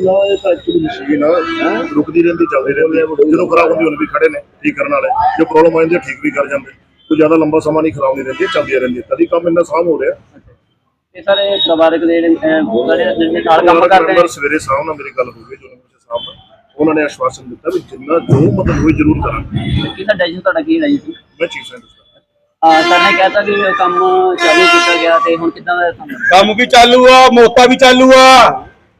Machine ਆ ਇਹ ਤਾਂ ਐਕਚੁਅਲੀ ਮਸ਼ੀਨ ਆ ਰੁਕਦੀ ਰਹਿੰਦੀ ਚੱਲਦੀ ਰਹਿੰਦੀ ਆ। ਜਦੋਂ ਖਰਾਬ ਹੁੰਦੀ ਹੁਣ ਵੀ ਖੜੇ ਨੇ ਠੀਕ ਕਰਨ ਵਾਲੇ? ਜੇ ਪ੍ਰੋਬਲਮ ਆ ਜਾਂਦੀ ਆ, ਠੀਕ ਵੀ ਕਰ ਜਾਂਦੇ। ਕੋਈ ਜ਼ਿਆਦਾ ਲੰਬਾ ਸਮਾਂ ਨਹੀਂ ਖਰਾਬ ਨਹੀਂ ਰਹਿੰਦੀ ਚੱਲਦੀਆਂ ਰਹਿੰਦੀਆਂ ਤਦੀ ਕੰਮ ਇੰਨਾ ਸਾਮ ਹੋ ਰਿਹਾ। ਇਹ ਸਾਰੇ ਪਰਿਵਾਰਕ ਦੇ ਜਿਹੜੇ ਅਹ, ਜਿਹੜੇ ਜਿਹੜੇ ਨਾਲ ਕੰਮ ਪਰਿਵਾਰਕ ਕਰਦੇ ਮੈਂਬਰ ਸਵੇਰੇ ਸਾਹਿਬ ਨਾਲ ਮੇਰੀ ਗੱਲ ਹੋ ਗਈ ਜੋ ਨੰਬਰ ਸਾਹਿਬ ਨਾਲ ਉਹਨਾਂ ਨੇ ਆਸ਼ਵਾਸਨ ਦਿੱਤਾ ਵੀ ਜਿੰਨਾ ਜੋ ਮਦਦ ਹੋਈ ਜ਼ਰੂਰ ਕਰਾਂਗੇ। ਨੇ ਕੀ ਸਾਡਾ ਜੀ ਤੁਹਾਡਾ ਕੀ ਹੈ ਜੀ ਮੈਂ ਚੀਫ ਸੈਕਟਰੀ ਆ ਸਰ ਨੇ ਕਹਿਤਾ ਕਿ ਇਹ ਕੰਮ ਚਾਲੂ ਕੀਤਾ ਗਿਆ ਤੇ ਹੁਣ ਕਿਦਾਂ ਦਾ ਕੰਮ? ਕੰਮ ਵੀ ਚਾਲੂ ਆ ਮੋਤਾ ਵੀ ਚਾਲੂ ਆ।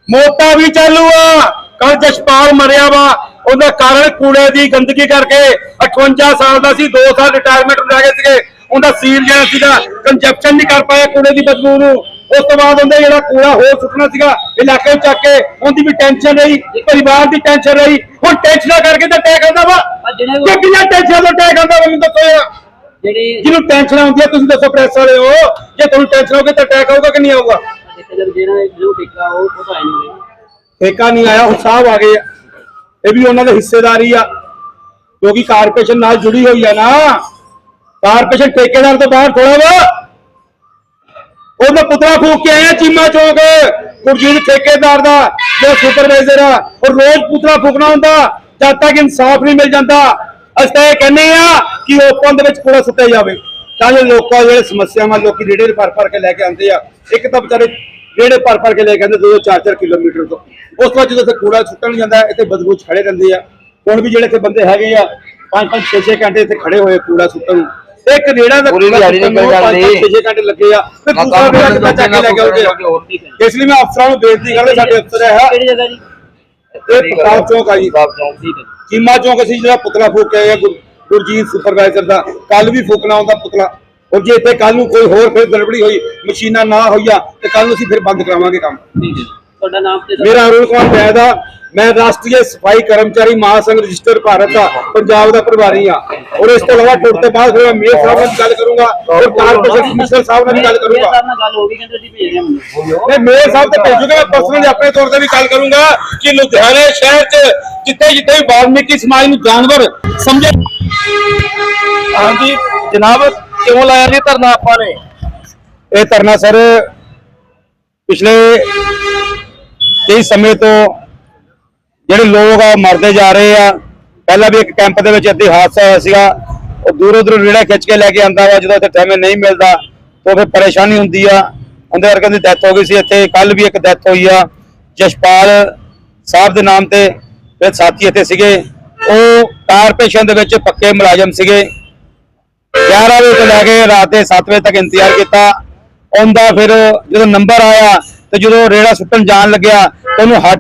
ਮੋਤਾ ਵੀ ਚਾਲੂ ਆ। ਕੱਲ ਜਸ਼ਪਾਲ ਮਰਿਆ ਵਾ। ਉਹਦਾ ਕਾਰਨ ਕੂੜੇ ਦੀ ਗੰਦਗੀ ਕਰਕੇ 58 ਸਾਲ ਦਾ ਸੀ 2 ਸਾਲ ਰਿਟਾਇਰਮੈਂਟ ਲੈ ਗਏ ਸੀਗੇ। ਉਹਦਾ ਸੀਲ ਜਿਹੜਾ ਸੀਗਾ ਕੰਜੈਪਸ਼ਨ ਨਹੀਂ ਕਰ ਪਾਇਆ ਕੂੜੇ ਦੀ ਬਦਬੂ ਨੂੰ। ਉਸ ਤੋਂ ਬਾਅਦ ਉਹਦੇ ਜਿਹੜਾ ਕੂੜਾ ਹੋਰ ਸੁੱਟਣਾ ਸੀਗਾ ਇਲਾਕੇ ਵਿੱਚ ਚੱਕ ਕੇ ਉਹਦੀ ਵੀ ਟੈਨਸ਼ਨ ਰਹੀ ਪਰਿਵਾਰ ਦੀ ਟੈਨਸ਼ਨ ਰਹੀ। ਹੁਣ ਟੈਨਸ਼ਨਾਂ ਕਰਕੇ ਤਾਂ ਟੈਕ ਆਉਂਦਾ ਵਾ। ਕਿੰਨੀਆਂ ਟੈਨਸ਼ਨਾਂ ਤੋਂ ਟੈਕ ਆਉਂਦਾ ਵਾ ਮੈਨੂੰ ਦੱਸੋ ਯਾਰ। ਜਿਹੜੀ ਜਿਹਨੂੰ ਟੈਨਸ਼ਨ ਆਉਂਦੀ ਹੈ ਤੁਸੀਂ ਦੱਸੋ ਪ੍ਰੈਸ ਵਾਲੇ ਹੋ। ਜੇ ਤੁਹਾਨੂੰ ਟੈਨਸ਼ਨ ਹੋਵੇ ਤਾਂ ਅਟੈਕ ਆਊਗਾ ਕਿ ਨਹੀਂ ਆਊਗਾ? ਜਦ ਜਿਹੜਾ ਜੋ ਠੇਕਾ, ਉਹ ਉਹ ਨਹੀਂ ਹੋਇਆ। ਠੇਕਾ ਨਹੀਂ ਆਇਆ, ਹੁਣ ਸਾਹਿਬ ਆ ਗਏ ਆ। ਇਹ ਵੀ ਉਹਨਾਂ ਦੇ ਹਿੱਸੇਦਾਰੀ ਆ। ਕਿਉਂਕਿ ਕਾਰਪੋਰੇਸ਼ਨ ਨਾਲ ਜੁੜੀ ਹੋਈ ਆ ਨਾ। ਕਾਰਪੋਰੇਸ਼ਨ ਠੇਕੇਦਾਰ ਤੋਂ ਬਾਹਰ ਥੋੜਾ ਵਾ। ਉਹਦਾ ਪੁਤਲਾ ਫੂਕ ਕੇ ਆਇਆ ਚੀਮਾ ਚੌਕ। ਗੁਰਜੀਤ ਠੇਕੇਦਾਰ ਦਾ, ਜੋ ਸੁਪਰਵਾਈਜ਼ਰ ਆ। ਔਰ ਰੋਜ਼ ਪੁਤਲਾ ਫੂਕਣਾ ਹੁੰਦਾ। ਜਦ ਤੱਕ ਇਨਸਾਫ ਨਹੀਂ ਮਿਲ ਜਾਂਦਾ, ਅਸੀਂ ਤਾਂ ਇਹ ਕਹਿੰਦੇ ਆ ਕਿ ਓਪਨ ਦੇ ਵਿੱਚ ਕੂੜਾ ਸੁੱਟਿਆ ਜਾਵੇ। ਤਾਂ ਜੋ ਲੋਕਾਂ ਦੇ ਜਿਹੜੇ ਸਮੱਸਿਆਵਾਂ, ਲੋਕੀ ਰੇੜੇ ਭਰ ਭਰ ਕੇ ਲੈ ਕੇ ਆਉਂਦੇ ਆ। ਇੱਕ ਤਾਂ ਵਿਚਾਰੇ ਰੇੜੇ ਭਰ ਭਰ ਕੇ ਲੈ ਕੇ ਆਉਂਦੇ ਦੋ ਦੋ ਚਾਰ ਚਾਰ ਕਿਲੋਮੀਟਰ ਤੋਂ। ਉਸ ਤੋਂ ਬਾਅਦ ਜਦੋਂ ਕੂੜਾ ਸੁੱਟਣ ਜਾਂਦਾ ਇੱਥੇ ਬਦਬੂ ਖੜੇ ਰਹਿੰਦੇ ਆ। ਹੁਣ ਵੀ ਜਿਹੜੇ ਇੱਥੇ ਬੰਦੇ ਹੈਗੇ ਆ ਪੰਜ ਪੰਜ ਛੇ ਛੇ ਘੰਟੇ ਇੱਥੇ ਖੜੇ ਹੋਏ ਕੂੜਾ ਸੁੱਟਣ ਨੂੰ। ਇੱਕ ਰੇੜਾ ਦਾ ਪੂਰੀ ਦਿਹਾੜੀ ਨਹੀਂ। ਛੇ ਛੇ ਘੰਟੇ ਲੱਗੇ ਆ। ਤੇ ਦੂਸਰਾ ਰੇੜਾ ਕਿੱਦਾਂ ਚੱਕ ਕੇ ਲੈ ਕੇ ਆਉਂਦੇ ਆ? ਇਸ ਲਈ ਮੈਂ ਅਫਸਰਾਂ ਨੂੰ ਬੇਨਤੀ ਕਰਦਾ ਸਾਡੇ ਅਫਸਰ ਹੈ। ਕਿਹੜੀ ਜਗ੍ਹਾ ਜੀ? ਇਹ ਪ੍ਰਤਾਪ ਚੌਕ ਆ ਜੀ। ਚੀਮਾ ਚੌਕ ਅਸੀਂ ਜਿਹੜਾ ਪੁਤਲਾ ਫੂਕ ਕੇ ਆਏ ਗੁਰਜੀਤ ਸੁਪਰਵਾਈਜ਼ਰ ਦਾ। ਕੱਲ ਵੀ ਫੂਕਣਾ ਹੁੰਦਾ ਪੁਤਲਾ। ਔਰ ਜੇ ਇੱਥੇ ਕੱਲ ਨੂੰ ਕੋਈ ਹੋਰ ਫਿਰ ਗੜਬੜੀ ਹੋਈ ਮਸ਼ੀਨਾਂ ਨਾ ਹੋਈਆਂ ਤੇ ਕੱਲ ਨੂੰ ਅਸੀਂ ਫਿਰ ਬੰਦ ਕਰਾਵਾਂਗੇ ਕੰਮ। ਠੀਕ ਹੈ। ਤੁਹਾਡਾ ਨਾਮ ਤੇ ਮੇਰਾ ਅਰੁਣ ਕੁਮਾਰ ਬੈਦ ਆ। ਮੈਂ ਰਾਸ਼ਟਰੀ ਸਫ਼ਾਈ ਕਰਮਚਾਰੀ ਮਹਾਸੰਘ ਰਜਿਸਟਰ ਭਾਰਤ ਦਾ ਪੰਜਾਬ ਦਾ ਪ੍ਰਭਾਰੀ ਆ। ਔਰ ਇਸ ਤੋਂ ਇਲਾਵਾ ਟੁੱਟ ਤੋਂ ਬਾਅਦ ਫਿਰ ਮੈਂ ਮੇਅਰ ਸਾਹਿਬ ਨਾਲ ਗੱਲ ਕਰੂੰਗਾ ਔਰ ਕਾਰਪੋਰੇਸ਼ਨ ਕਮਿਸ਼ਨਰ ਸਾਹਿਬ ਨਾਲ ਵੀ ਗੱਲ ਕਰੂੰਗਾ। ਸਾਹਿਬ ਨਾਲ ਗੱਲ ਹੋ ਗਈ ਕਹਿੰਦੇ ਅਸੀਂ ਭੇਜ ਰਹੇ ਹਾਂ ਮੁੰਡੇ ਮੈਂ ਮੇਅਰ ਸਾਹਿਬ ਤੇ ਭੇਜੂਗਾ ਮੈਂ ਪਰਸਨਲੀ ਆਪਣੇ ਤੌਰ ਤੇ ਵੀ ਗੱਲ ਕਰੂੰਗਾ ਕਿ ਲੁਧਿਆਣੇ ਸ਼ਹਿਰ 'ਚ ਜਿੱਥੇ ਜਿੱਥੇ ਵੀ ਵਾਲਮੀਕੀ ਸਮਾਜ ਨੂੰ ਜਾਨਵਰ ਸਮਝੇ ਹਾਂਜੀ ਜਨਾਬ ਕਿਉਂ ਲਾਇਆ ਜੀ ਧਰਨਾ ਆਪਾਂ ਨੇ? ਇਹ ਧਰਨਾ ਸਰ, ਪਿਛਲੇ ਕਈ ਸਮੇਂ ਤੋਂ ਜਿਹੜੇ ਲੋਕ ਆ ਮਰਦੇ ਜਾ ਰਹੇ ਆ। ਪਹਿਲਾਂ ਵੀ ਇੱਕ ਕੈਂਪ ਦੇ ਵਿੱਚ ਇੱਥੇ ਹਾਦਸਾ ਹੋਇਆ ਸੀਗਾ। ਉਹ ਦੂਰੋਂ ਦੂਰੋਂ ਰੇੜਾ ਖਿੱਚ ਕੇ ਲੈ ਕੇ ਆਂਦਾ ਵਾ, ਜਦੋਂ ਇੱਥੇ ਟਾਈਮ ਨਹੀਂ ਮਿਲਦਾ, ਤਾਂ ਫਿਰ ਪਰੇਸ਼ਾਨੀ ਹੁੰਦੀ ਆ। ਉਹਦੇ ਵਰਗੇ ਦੀ ਡੈਥ ਹੋ ਗਈ ਸੀ ਇੱਥੇ। ਕੱਲ ਵੀ ਇੱਕ ਡੈਥ ਹੋਈ ਆ, ਜਸ਼ਪਾਲ ਸਾਹਿਬ ਦੇ ਨਾਮ ਤੇ। ਇਹ ਸਾਥੀ ਇੱਥੇ ਸੀਗੇ। ਉਹ ਕਾਰਪੋਰੇਸ਼ਨ ਦੇ ਵਿੱਚ ਪੱਕੇ ਮੁਲਾਜ਼ਮ ਸੀਗੇ। 11 ਵਜੇ ਤੋਂ ਲੈ ਕੇ ਰਾਤ ਦੇ 7 ਵਜੇ ਤੱਕ ਇੰਤਜ਼ਾਰ ਕੀਤਾ। ਉਹਦਾ ਫਿਰ ਜਦੋਂ ਨੰਬਰ ਆਇਆ ਤੇ ਜਦੋਂ ਰੇੜਾ ਸੁੱਟਣ ਜਾਣ ਲੱਗਿਆ, ਤੇ ਉਹਨੂੰ ਹੱਟ